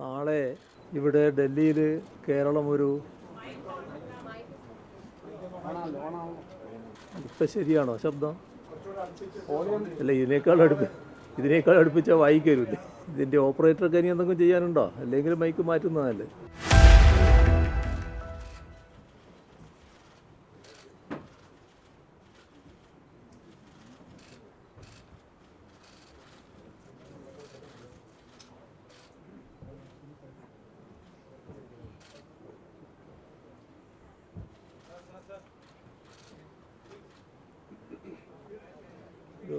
നാളെ ഇവിടെ ഡൽഹിയിൽ കേരളം ഒരു ഇപ്പം ശരിയാണോ ശബ്ദം? അല്ല ഇതിനേക്കാൾ അടുപ്പ് ഇതിനേക്കാൾ അടുപ്പിച്ചാൽ വായിക്കരുത്. ഇതിന്റെ ഓപ്പറേറ്റർക്ക് ഇനി എന്തെങ്കിലും ചെയ്യാനുണ്ടോ? അല്ലെങ്കിൽ മൈക്ക് മാറ്റുന്നതല്ലേ? ഒരു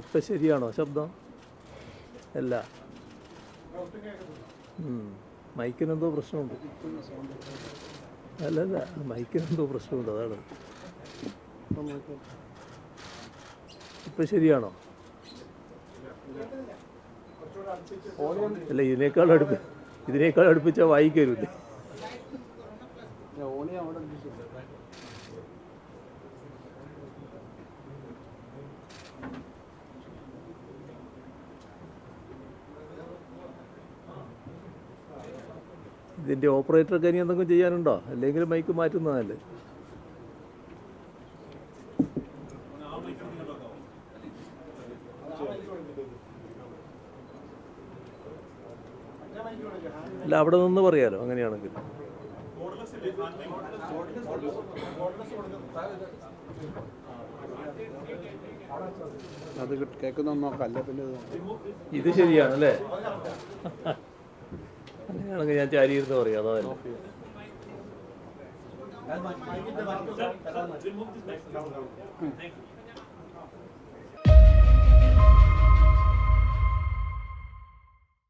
ഇപ്പം ശരിയാണോ ശബ്ദം? അല്ല. മൈക്കിനെന്തോ പ്രശ്നമുണ്ട്. അല്ലല്ല മൈക്കിനെന്തോ പ്രശ്നമുണ്ട് അതാണ്. ഇപ്പം ശരിയാണോ? അല്ല ഇതിനേക്കാൾ അടുപ്പ് ഇതിനേക്കാൾ അടുപ്പിച്ചാൽ വായിക്കരുത്. ഇതിന്റെ ഓപ്പറേറ്റർക്ക് ഇനി എന്തെങ്കിലും ചെയ്യാനുണ്ടോ? അല്ലെങ്കിൽ മൈക്ക് മാറ്റുന്നതല്ലേ? അല്ല അവിടെ നിന്ന് പറയാലോ അങ്ങനെയാണെങ്കിൽ. അത് കേൾക്കുന്ന നോക്കാം അല്ല പിന്നെ ഇത് ഇത് ശരിയാണല്ലേ? അങ്ങനെയാണെങ്കിൽ ഞാൻ ചാരിയിരുന്ന് പറയാം അതല്ല